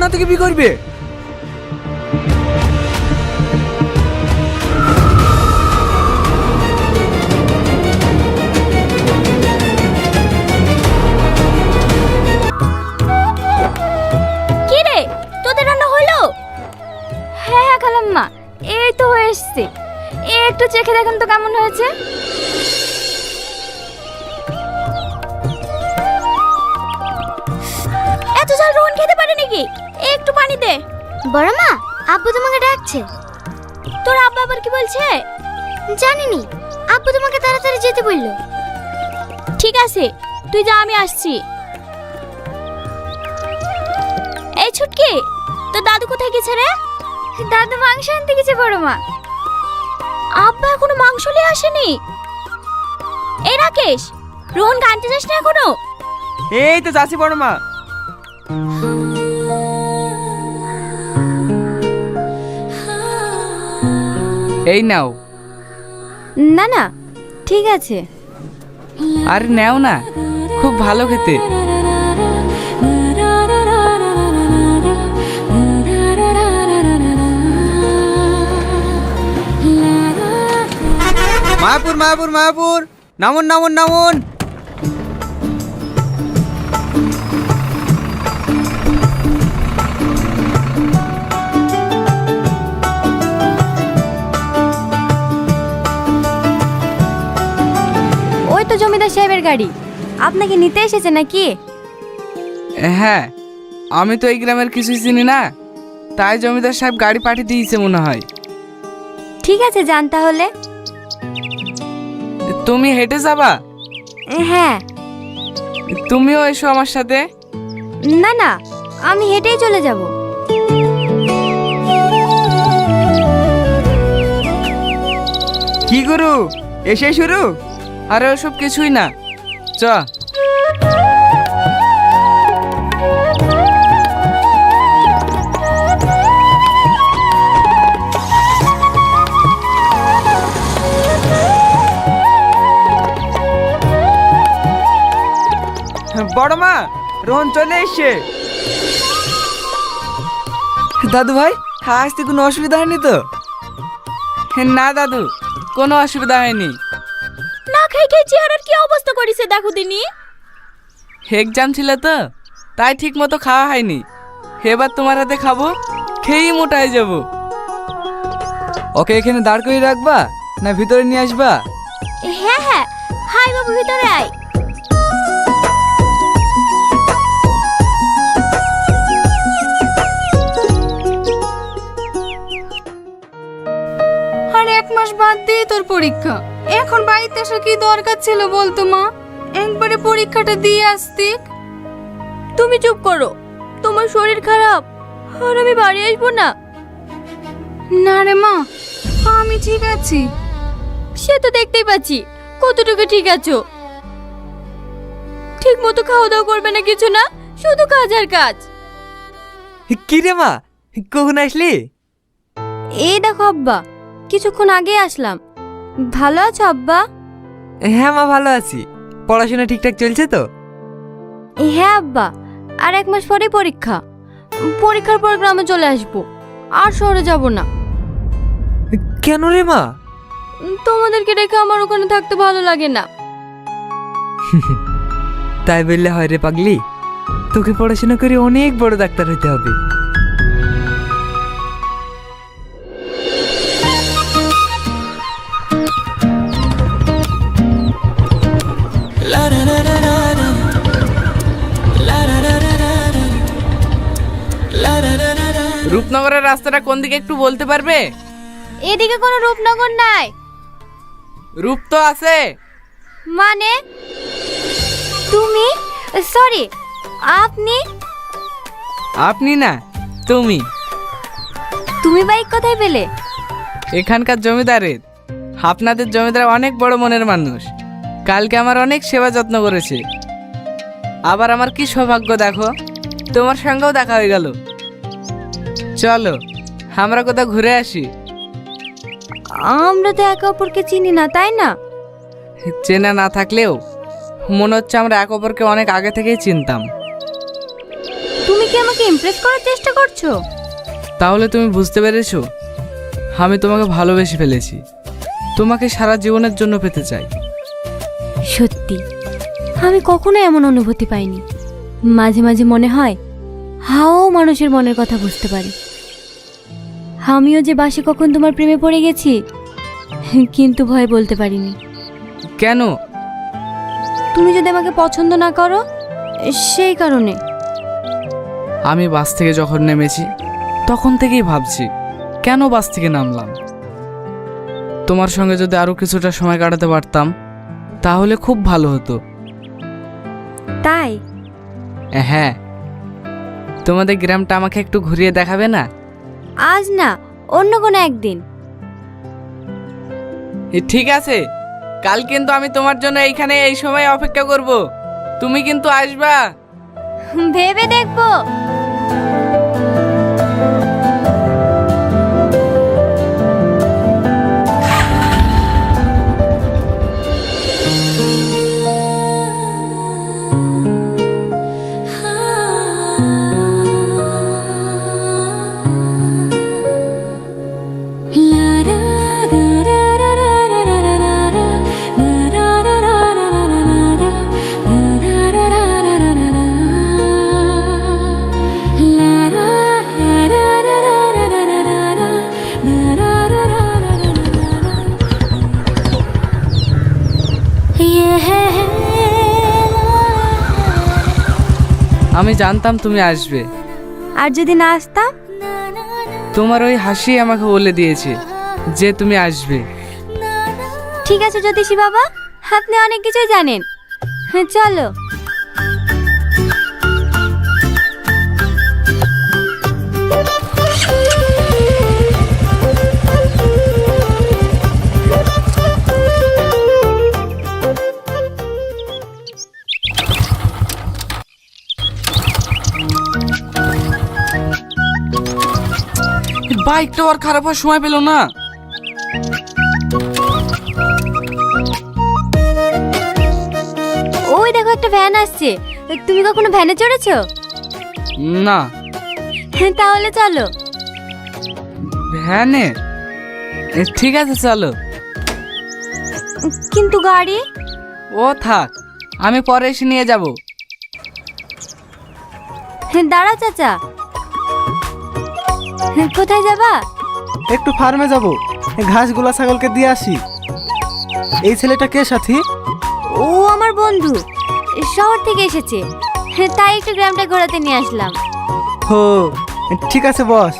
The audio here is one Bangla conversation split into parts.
না তোকে বি করবে? হ্যাঁ হ্যাঁ এই তো হয়ে একটু চেখে দেখেন তো কেমন হয়েছে। এত ঝাল রোহন খেতে পারে নাকি একটু পানি দে। বড় মা আব্বু তোমাকে ডাকছে। তোর আব্বা আবার কি বলছে? জানিনি আব্বু তোমাকে তাড়াতাড়ি যেতে বলল। ঠিক আছে তুই যা আমি আসছি। এই ছুটকি তোর দাদু কোথায় গেছে রে? দাদু মাংস আনতে গেছে বড় মা। আব্বা এখনও মাংস নিয়ে আসেনি? এই রাকেশ রোহন আনতে যাস না এখনও? এই তো যাচ্ছি বড় মা। এই নাও। না না ঠিক আছে। আর নেও না খুব ভালো খেতে। মায়াপুর মায়াপুর মায়াপুর। নামুন নামুন নামুন। ওই সাহেবের গাড়ি। আপনাকে নিতে এসেছে নাকি? হ্যাঁ আমি তো এই গ্রামের কিছুই চিনি না। তাই জমিদার সাহেব গাড়ি পাঠিয়ে দিয়েছে মনে হয়। ঠিক আছে যান তাহলে। তুমি হেঁটে যাবা? হ্যাঁ। তুমিও এসো আমার সাথে। না না আমি হেঁটেই চলে যাব। কি গুরু এসে শুরু? আরে ওসব কিছুই না। চ। বড় মা, রোহন চলে এসছে। দাদু ভাই আসতে কোনো অসুবিধা হয়নি তো? না দাদু, কোনো অসুবিধা হয়নি। করেছে দেখো দিনি। এক্সাম ছিল তো? তাই ঠিক মতো খাওয়া হয়নি। এবার তোমার হাতে খাব খেয়েই মোটা হয়ে যাব। ওকে এখানে দাঁড় করিয়ে রাখবা না ভিতরে নিয়ে আসবা? হ্যাঁ হ্যাঁ। হাই বাবু ভিতরে আয়। আর এক মাস বাদ দিয়ে তোর পরীক্ষা। এখন বাড়িতে আসা কি দরকার ছিল বলতো মা? একবারে পরীক্ষাটা দিয়ে আসতি তুমি চুপ করো। তোমার শরীর খারাপ। আর আমি বাড়ি আসব না। না রে মা আমি ঠিক আছি। সে তো দেখতেই পাচ্ছি। কতটুকু ঠিক আছো? ঠিক মতো খাওয়া দাওয়া করবে না কিছু না? শুধু কাজ আর কাজ। কি রে মা? কখন আসলি? এই দেখো আব্বা কিছুক্ষণ আগে আসলাম। ভালো আছো আব্বা? হ্যাঁ মা ভালো আছি। পড়াশোনা ঠিকঠাক চলছে তো? হ্যাঁ আব্বা। আর এক মাস পরেই পরীক্ষা। পরীক্ষার পর গ্রামে চলে আসব। আর শহরে যাব না। কেন রে মা? তোমাদেরকে রেখে আমার ওখানে থাকতে ভালো লাগে না। তাই বললে হয় রে পাগলি তোকে পড়াশোনা করে অনেক বড় ডাক্তার হতে হবে। রূপনগরের রাস্তাটা কোন দিকে একটু বলতে পারবে? এদিকে কোনো রূপনগর নাই। রূপ তো আছে। মানে? তুমি? সরি আপনি? আপনি না তুমি। তুমি বাইক কোথায় পেলে? এখানকার জমিদারের। আপনাদের জমিদার অনেক বড় মনের মানুষ। কালকে আমার অনেক সেবা যত্ন করেছে। আবার আমার কি সৌভাগ্য দেখো? তোমার সঙ্গেও দেখা হয়ে গেল। চলো আমরা কোথাও ঘুরে আসি। আমরা তো একে অপরকে চিনি না তাই না? চেনা না থাকলেও মনে হচ্ছে আমরা এক অপরকে অনেক আগে থেকেই চিনতাম। তুমি কি আমাকে ইমপ্রেস করার চেষ্টা করছ? তাহলে তুমি বুঝতে পেরেছ আমি তোমাকে ভালোবেসে ফেলেছি। তোমাকে সারা জীবনের জন্য পেতে চাই। সত্যি আমি কখনো এমন অনুভূতি পাইনি। মাঝে মাঝে মনে হয় হাও মানুষের মনের কথা বুঝতে পারি। আমিও যে বাসে কখন তোমার প্রেমে পড়ে গেছি কিন্তু ভয় বলতে পারিনি। কেন? তুমি যদি আমাকে পছন্দ না করো সেই কারণে। আমি বাস থেকে যখন নেমেছি তখন থেকেই ভাবছি কেন বাস থেকে নামলাম? তোমার সঙ্গে যদি আরও কিছুটা সময় কাটাতে পারতাম তাহলে খুব ভালো হতো। তাই? হ্যাঁ। তোমাদের গ্রামটা আমাকে একটু ঘুরিয়ে দেখাবে না? আজ না অন্য কোনো একদিন। এ, ঠিক আছে। কাল কিন্তু আমি তোমার জন্য এইখানে এই সময় অপেক্ষা করব। তুমি কিন্তু আসবা। ভেবে দেখব। আমি জানতাম তুমি আসবে। আর যদি না আসতাম? তোমার ওই হাসি আমাকে বলে দিয়েছে যে তুমি আসবে। ঠিক আছে জ্যোতিষী বাবা আপনি অনেক কিছু জানেন। হ্যাঁ চলো। বাইকটা আর খারাপ হওয়ার সময় পেল না। ওই দেখো একটা ভ্যান আসছে। তুমি কখনো ভ্যানে চড়েছো? না। হ্যাঁ তাহলে চলো। ভ্যানে ঠিক আছে চলো। কিন্তু গাড়ি? ও থাক। আমি পরে এসে নিয়ে যাব। হ্যাঁ, দাঁড়াও চাচা। কোথায় যাবা? একটু ফার্মে যাব। ঘাসগুলা ছাগলকে দিয়ে আসি। এই ছেলেটা কে সাথী? ও আমার বন্ধু। শহর থেকে এসেছে। হ্যাঁ, তাই একটু গ্রামটা ঘোরাতে নিয়ে আসলাম। হো ঠিক আছে বস।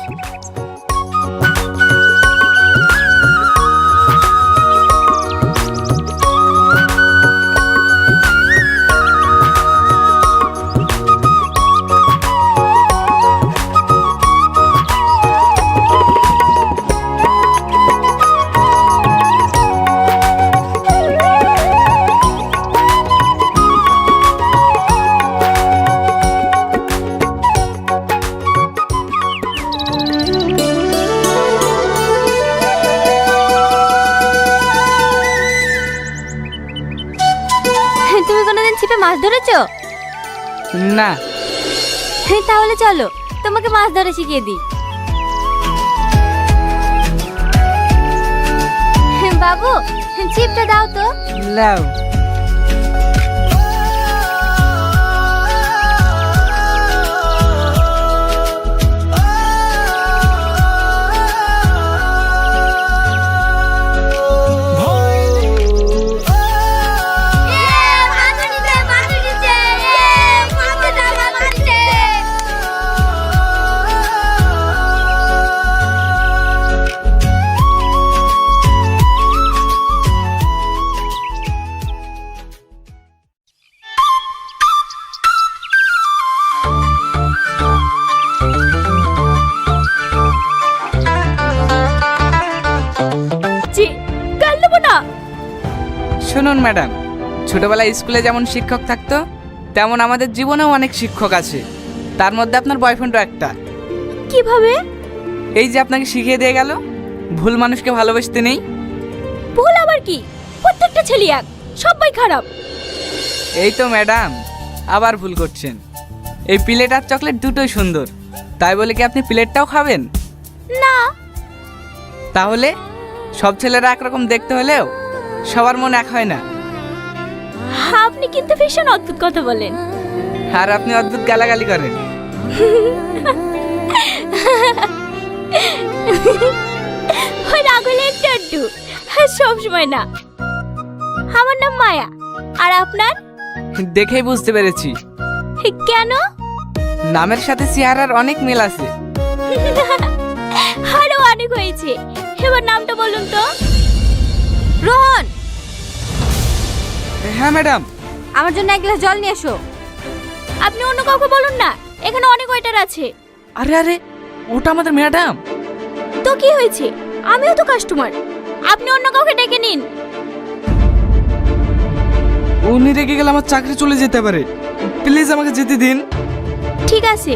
ধরেছো না। হে তাহলে চলো তোমাকে মাছ ধরা শিখিয়ে দিই। হ্যাঁ, বাবু চিপটা দাও তো। লাও ম্যাডাম। ছোটবেলায় স্কুলে যেমন শিক্ষক থাকতো তেমন আমাদের জীবনেও অনেক শিক্ষক আছে। তার মধ্যে আপনার বয়ফ্রেন্ডও একটা। কীভাবে? এই যে আপনাকে শিখিয়ে দিয়ে গেল ভুল মানুষকে ভালোবাসতে নেই। ভুল আবার কি? প্রত্যেকটা ছেলে এক সবাই খারাপ। এই তো ম্যাডাম আবার ভুল করছেন। এই প্লেট আর চকলেট দুটোই সুন্দর। তাই বলে কি আপনি প্লেটটাও খাবেন? না। তাহলে সব ছেলেরা একরকম দেখতে হলেও সবার মন এক হয় না। আপনি কিন্তু ভীষণ অদ্ভুত কথা বলেন। আর আপনি অদ্ভুত গালাগালি করেন। ওই রাগুলে একটু একটু সব সময় না। আমার নাম মায়া। আর আপনার? দেখেই বুঝতে পেরেছি। কেন? নামের সাথে চেহারার অনেক মিল আছে। আরও অনেক হয়েছে। এবার নামটা বলুন তো। রোহন! হ্যাঁ ম্যাডাম। আমার জন্য এক গ্লাস জল নিয়ে এসো। আপনি অন্য কাউকে বলুন না এখানে অনেক ওয়েটার আছে। আরে আরে ওটা আমাদের ম্যাডাম। তো কি হয়েছে? আমিও তো কাস্টমার আপনি অন্য কাউকে ডেকে নিন। উনি রেগে গেলে আমার চাকরি চলে যেতে পারে। প্লিজ আমাকে যেতে দিন। ঠিক আছে।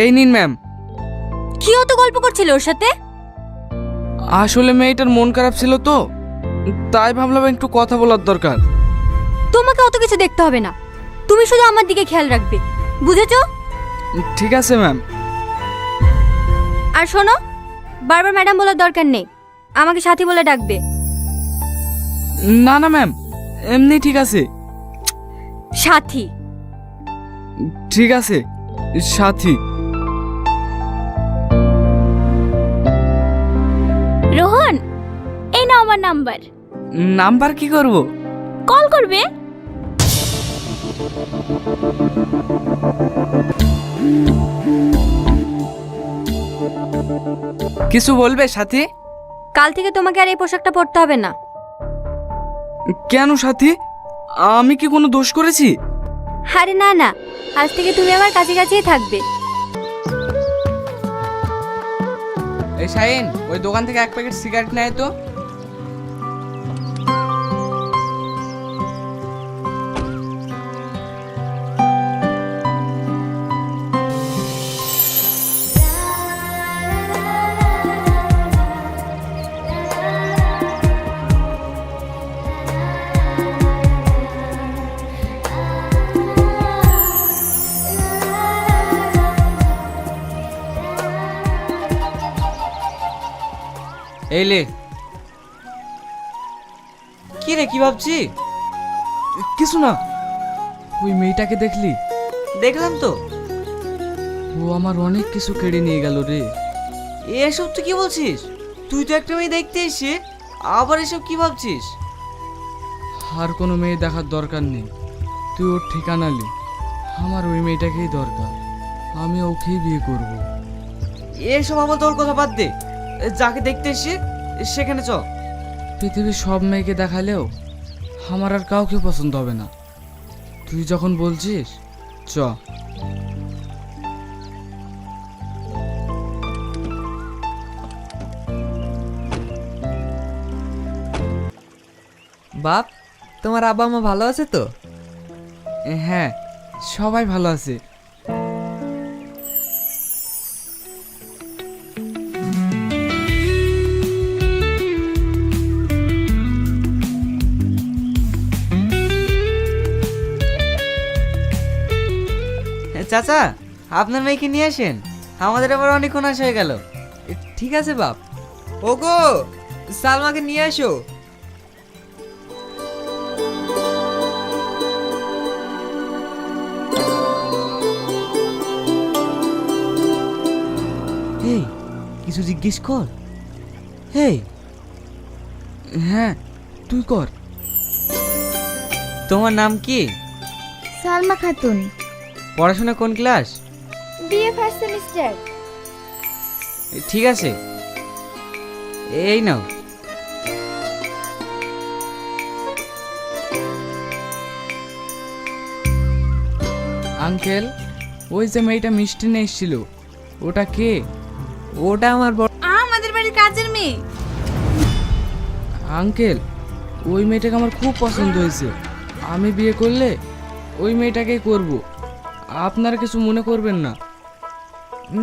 এই নিন ম্যাম। কি অত গল্প করছিল ওর সাথে? আসলে মেয়েটার মন খারাপ ছিল তো তাই ভাবলাম একটু কথা বলার দরকার। তোমাকে অত কিছু দেখতে হবে না। তুমি শুধু আমার দিকে খেয়াল রাখবে বুঝেছ? ঠিক আছে ম্যাম আর শোনো বারবার ম্যাডাম বলার দরকার নেই আমাকে সাথী বলে ডাকবে। না না ম্যাম এমনি ঠিক আছে। সাথী। ঠিক আছে সাথী। আমার নাম্বার নাম্বার কি করব? কল করবে? কিছু বলবে সাথী? কাল থেকে তোমাকে আর এই পোশাকটা পরতে হবে না। কেন সাথী? আমি কি কোনো দোষ করেছি? আরে না না। আজ থেকে তুমি আমার কাছে কাছেই থাকবে। এই শাইন ওই দোকান থেকে এক প্যাকেট সিগারেট নেয় তো। এই লে। কি রে কি ভাবছি? কিছু না। ওই মেয়েটাকে দেখলি? দেখলাম তো। ও আমার অনেক কিছু কেড়ে নিয়ে গেল রে। এসব তুই কি বলছিস? তুই তো একটা মেয়ে দেখতে এসে আবার এসব কি ভাবছিস? আর কোনো মেয়ে দেখার দরকার নেই। তুই ওর ঠিকানা লি। আমার ওই মেয়েটাকেই দরকার। আমি ওকেই বিয়ে করব। এসব আমার তোর কথা বাদ দে। যাকে দেখতে এসে সেখানে চ পৃথিবীর সব মেয়েকে দেখালেও আমার আর কাউকে পছন্দ হবে না। তুই যখন বলছিস চ। বাপ তোমার আব্বা মা ভালো আছে তো? হ্যাঁ সবাই ভালো আছে। চাচা, আপনার মেয়েকে নিয়ে আসেন। আমাদের আবার অনেকক্ষণ আসা হয়ে গেল। ঠিক আছে, বাপ। ওগো, সালমাকে নিয়ে আসো। এই, কিছু জিজ্ঞেস কর। এই হ্যাঁ তুই কর। তোমার নাম কি? সালমা খাতুন। পড়াশোনা কোন ক্লাস? BA first semester. ঠিক আছে। এই নাও। আঙ্কেল ওই যে মেয়েটা মিষ্টি নিয়ে এসেছিল ওটা কে? ওটা আমার বড় আমাদের বাড়ির কাজের মেয়ে। আঙ্কেল ওই মেয়েটাকে আমার খুব পছন্দ হয়েছে। আমি বিয়ে করলে ওই মেয়েটাকেই করব। আপনারা কিছু মনে করবেন না।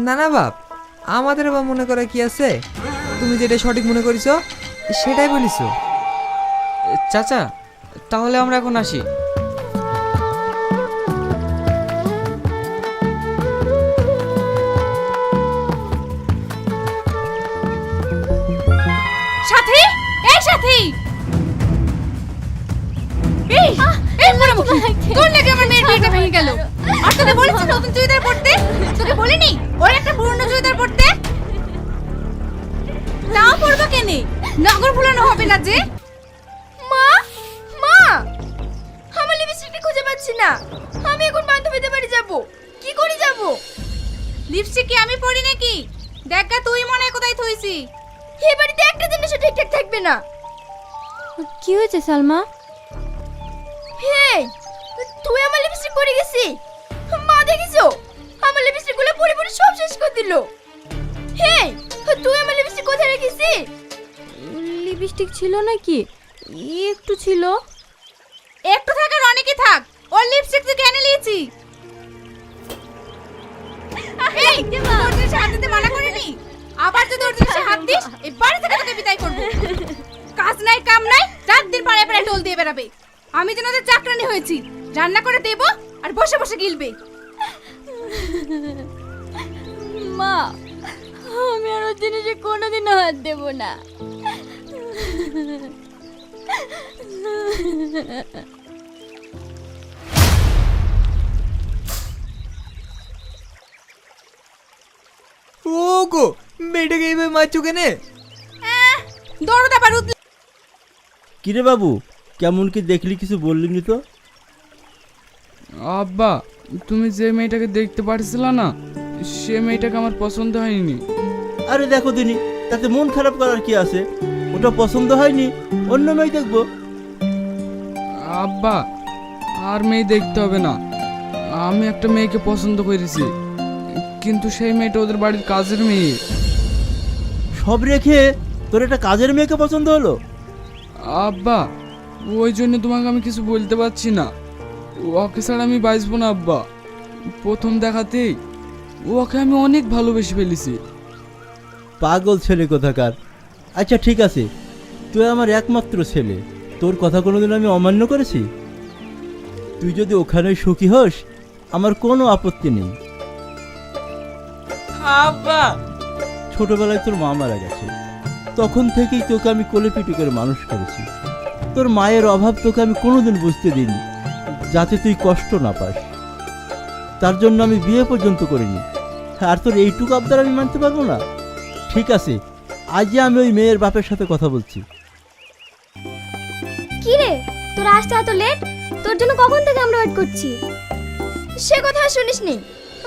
না না বাপ আমাদের আবার মনে করে কি আছে? তুমি যেটা সঠিক মনে করিছো সেটাই বলিছো। চাচা তাহলে আমরা এখন আসি। সাথী! এই সাথী! এই এই পোড়ামুখী তোর লাগে আমার মেয়ের বিয়েটা ভেঙে গেল? আর তোকে বলেছি নতুন চুড়িদার পরতে? তোকে বলিনি? ওর একটা পুরনো চুড়িদার পরতে? নাও পরবো কেনে? নগর ভুলানো হবে না যে। মা মা! আমার লিপস্টিকটা খুঁজে পাচ্ছি না। আমি এখন বান্ধবীদের বাড়ি যাব। কি করে যাব? লিপস্টিক কি আমি পরি নাকি? দেখা তুই মনে হয় কোথায় থইছি। এই বাড়িতে একটা জিনিসও ঠিকঠাক থাকবে না। কি হয়েছে সালমা? হে তুই আমার লিপস্টিক পরে গেছি মা দেখিছো? আমার লিপস্টিকগুলো পরে পরে সব শেষ করে দিল। হে তুই আমার লিপস্টিক কোথায় রেখেছি? লিপস্টিক ছিল নাকি? একটু ছিল। একটু থাকার অনেকই থাক। ওর লিপস্টিক তুই কেন নিয়েছি। এই তোর জিনিসে হাত দিতে মানা করিনি। আবার যদি ওর হাত দিস এই বাড়ি থেকে তোকে বিদায় করব। কাজ নাই কাম নাই রাত দিন পাড়ায় পাড়ায় টোল দিয়ে বেড়াবে। আমি যেন ওদের চাকরানি হয়েছি। রান্না করে দেব আর বসে বসে গিলবে। মা আমি আর ওর জিনিসে কোনোদিনও হাত দেব না ও গো মেয়েটাকে এইভাবে মারছো কেনে দরদ আবার উদলে কিরে বাবু কেমন কি দেখলি কিছু বললি নি তো আব্বা তুমি যে মেয়েটাকে দেখতে পারছিল না সে মেয়েটাকে আমার পছন্দ হয়নি। আরে দেখো দিনি তাতে মন খারাপ করার কি আছে? ওটা পছন্দ হয়নি অন্য মেয়ে দেখব। আব্বা আর মেয়ে দেখতে হবে না। আমি একটা মেয়েকে পছন্দ করেছি কিন্তু সেই মেয়েটা ওদের বাড়ির কাজের মেয়ে। সব রেখে তোর একটা কাজের মেয়েকে পছন্দ হলো? আব্বা ওই জন্য তোমাকে আমি কিছু বলতে পারছি না। ওকে ছাড়া আমি বাঁচবো না আব্বা। প্রথম দেখাতেই ওকে আমি অনেক ভালোবেসে ফেলেছি। পাগল ছেলে কোথাকার? আচ্ছা ঠিক আছে। তুই আমার একমাত্র ছেলে। তোর কথা কোনোদিন আমি অমান্য করেছি? তুই যদি ওখানে সুখী হোস আমার কোনো আপত্তি নেই। আব্বা! ছোটবেলায় তোর মা মারা গেছে। তখন থেকেই তোকে আমি কোলে পিটি করে মানুষ করেছি। তোর মায়ের অভাব তোকে আমি কোনোদিন বুঝতে দিইনি। যাতে তুই কষ্ট না পাস। তার জন্য আমি বিয়ে পর্যন্ত করিনি। আর তোর এইটুকু আবদার আমি মানতে পারব না? ঠিক আছে, আজই আমি ওই মেয়ের বাপের সাথে কথা বলছি। কি রে? তোর আসতে এত লেট তোর জন্য কখন থেকে আমরা ওয়েট করছি? সে কথা আর শুনিসনি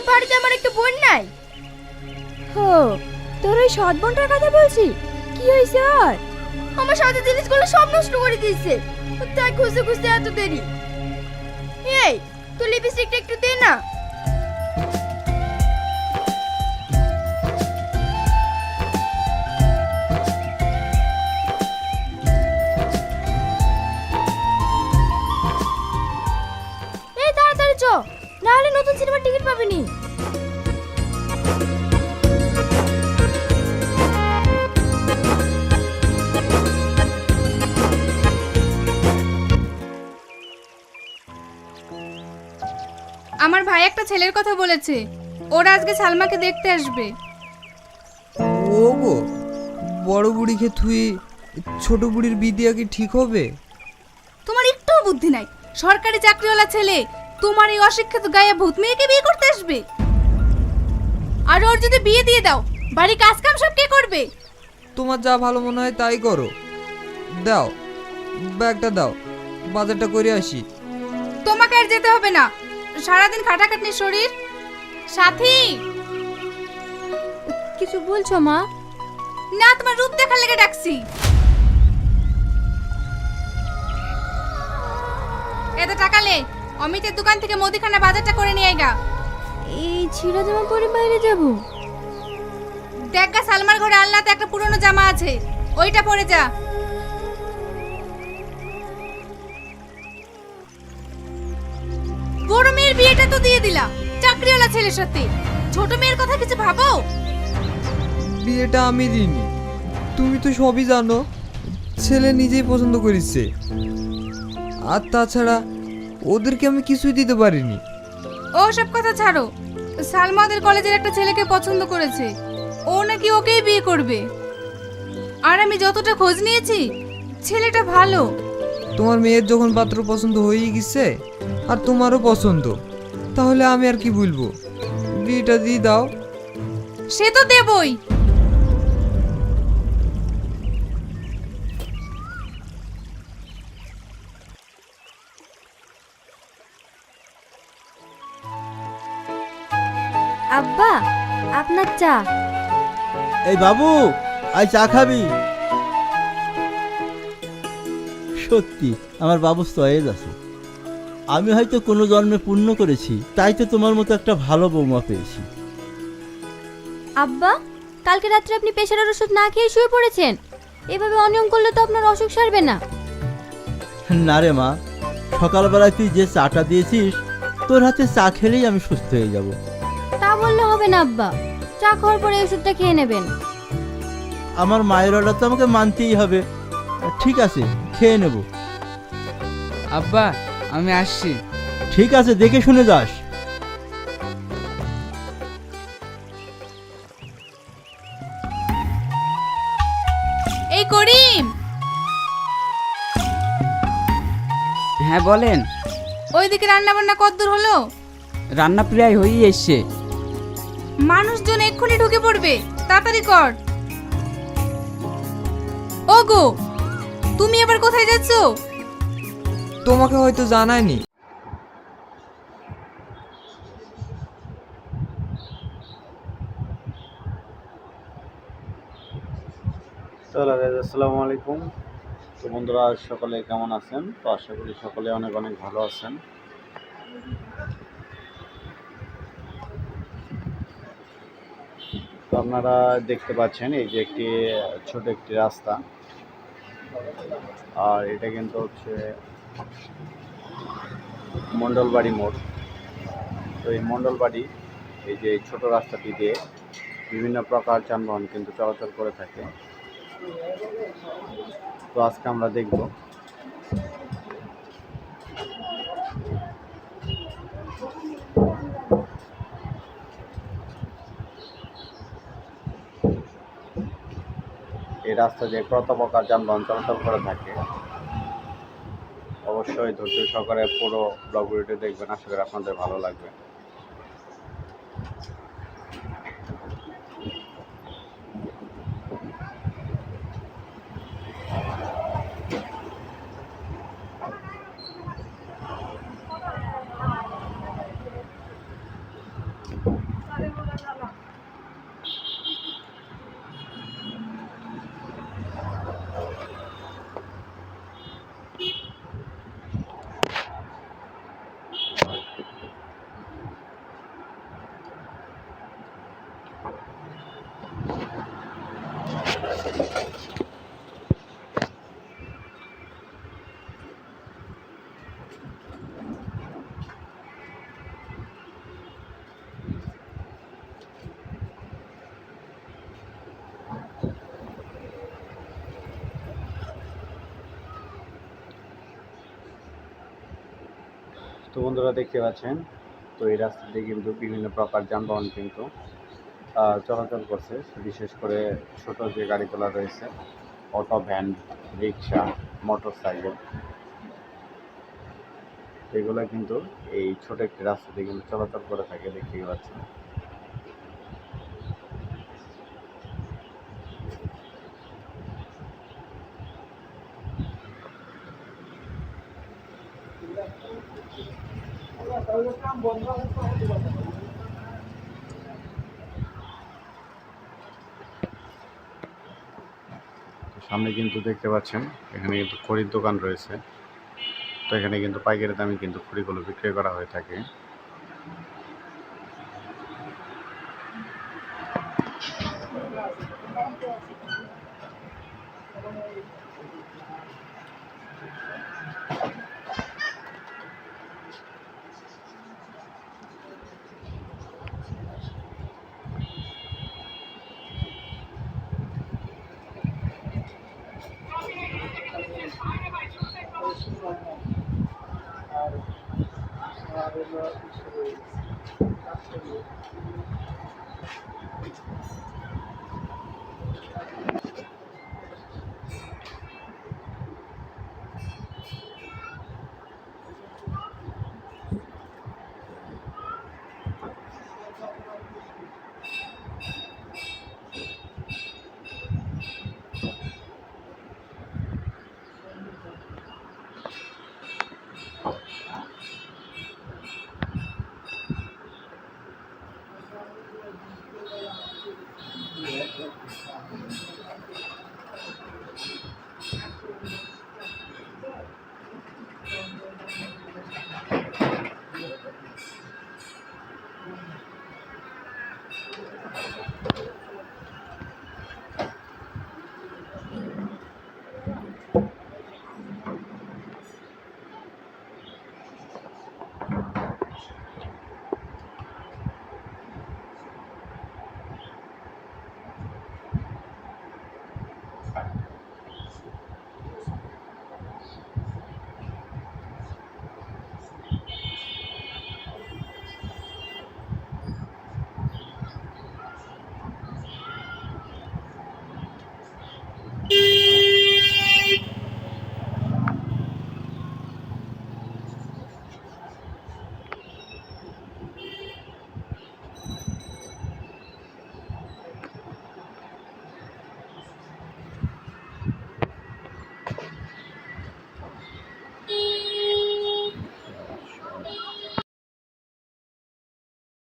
বাড়িতে আমার একটা বোন নাই। হো, তোর ওই সৎ বোনটার কথা বলছি? কি হয়েছে আর আমার সাথে জিনিসগুলো সব নষ্ট করে দিয়েছে। তাই খুঁজতে খুঁজতে এত দেরি। এই তুই লিপস্টিকটা একটু দে না। এই, তাড়াতাড়ি চ, না হলে নতুন সিনেমার টিকিট পাবিনি। একটা ছেলের কথা বলেছে। ওরা আজকে সালমাকে দেখতে আসবে। ও গো বড় বুড়িকে থুই ছোট বুড়ির বিদিয়া কি ঠিক হবে? তোমার একটুও বুদ্ধি নাই। সরকারি চাকরিওয়ালা ছেলে তোমার এই অশিক্ষিত গায়ে ভূত মেয়েকে বিয়ে করতে আসবে? আর ওর যদি বিয়ে দিয়ে দাও বাড়ি কাজ কাম সব কে করবে? তোমার যা ভালো মনে হয় তাই করো। দাও ব্যাগটা দাও বাজারটা করে আসি। তোমাকে আর যেতে হবে না। সারাদিন খাটাখাটনি শরীর? সাথী! কিছু বলছো মা? না তোমার রূপ দেখার লেগে ডাকছি। এত টাকা লে অমিতের দোকান থেকে মুদিখানা বাজারটা করে নিয়ে আইগা। এই ছিঁড়া জামা পরে বাইরে যাব? দেখা সালমার ঘরে আল্লাতে একটা পুরনো জামা আছে। ওইটা পরে যা। বড় মেয়ের বিয়েটা তো দিয়ে দিলা চাকরিওয়ালা ছেলের সাথে। ছোট মেয়ের কথা কিছু ভাবো? বিয়েটা আমি দিইনি। তুমি তো সবই জানো ছেলে নিজেই পছন্দ করেছে। আর তাছাড়া ওদেরকে আমি কিছুই দিতে পারিনি। ও সব কথা ছাড়ো। সালমা ওদের কলেজের একটা ছেলেকে পছন্দ করেছে। ও নাকি ওকেই বিয়ে করবে। আর আমি যতটা খোঁজ নিয়েছি ছেলেটা ভালো। তোমার মেয়ের যখন পাত্র পছন্দ হয়েই গেছে আর তোমারও পছন্দ তাহলে আমি আর কি বলব? বিয়েটা দিয়ে দাও। সে তো দেবই। আব্বা আপনার চা। এই বাবু আই চা খাবি। সত্যি আমার বাবু সয়েজ আছে। আমি হয়তো কোনো জন্মে পূর্ণ করেছি তাই তো তোমার মতো একটা ভালো বৌমা পেয়েছি। আব্বা কালকে রাত্রে আপনি প্রেশারের ওষুধ না খেয়ে শুয়ে পড়েছেন? এভাবে অনিয়ম করলে তো আপনার অসুখ সারবে না। না রে মা সকালবেলায় তুই যে চাটা দিয়েছিস তোর হাতে চা খেলেই আমি সুস্থ হয়ে যাব। তা বললে হবে না আব্বা চা খাওয়ার পরে ওষুধটা খেয়ে নেবেন। আমার মায়ের অর্ডার তো আমাকে মানতেই হবে। ঠিক আছে খেয়ে নেব। আব্বা আমি আসছি। ঠিক আছে দেখে শুনে যাস। এই করিম! হ্যাঁ বলেন। ওইদিকে রান্না বান্না কদ্দূর হলো? রান্না প্রায় হয়েই এসছে। মানুষজন এক্ষুনি ঢুকে পড়বে। তাড়াতাড়ি কর। ওগো! তুমি এবার কোথায় যাচ্ছ? তোমাকে হয়তো জানায়নি। আসসালামু আলাইকুম। তো বন্ধুরা সকলে কেমন আছেন? তো আশা করি সকলে অনেক অনেক ভালো আছেন। তো আপনারা দেখতে পাচ্ছেন এই যে একটি ছোট একটি রাস্তা। আর এটা কিন্তু হচ্ছে মণ্ডলবাড়ি মোড়। তো এই মণ্ডলবাড়ি এই যে ছোট রাস্তাটি দিয়ে বিভিন্ন প্রকার যানবাহন কিন্তু চলাচল করে থাকে। তো আজকে আমরা দেখব এই রাস্তা দিয়ে কত প্রকার যানবাহন চলাচল করে থাকে। অবশ্যই ধৈর্য সহকারে পুরো ব্লগ ভিডিওটি দেখবেন। আশা করি আপনাদের ভালো লাগবে। তো বন্ধুরা দেখতে পাচ্ছেন, তো এই রাস্তা দিয়ে কিন্তু বিভিন্ন প্রকার যানবাহন কিন্তু চলাচল করছে। বিশেষ করে ছোট যে গাড়িগুলো রয়েছে, অটো, ভ্যান, রিক্সা মোটর সাইকেল এগুলো কিন্তু এই ছোট একটি রাস্তা দিয়ে কিন্তু চলাচল করে থাকে দেখতেই পাচ্ছেন। সামনে কিন্তু দেখতে পাচ্ছেন, এখানে কিন্তু খড়ির দোকান রয়েছে। তো এখানে কিন্তু পাইকারি দামে কিন্তু খড়িগুলো বিক্রি করা হয়ে থাকে।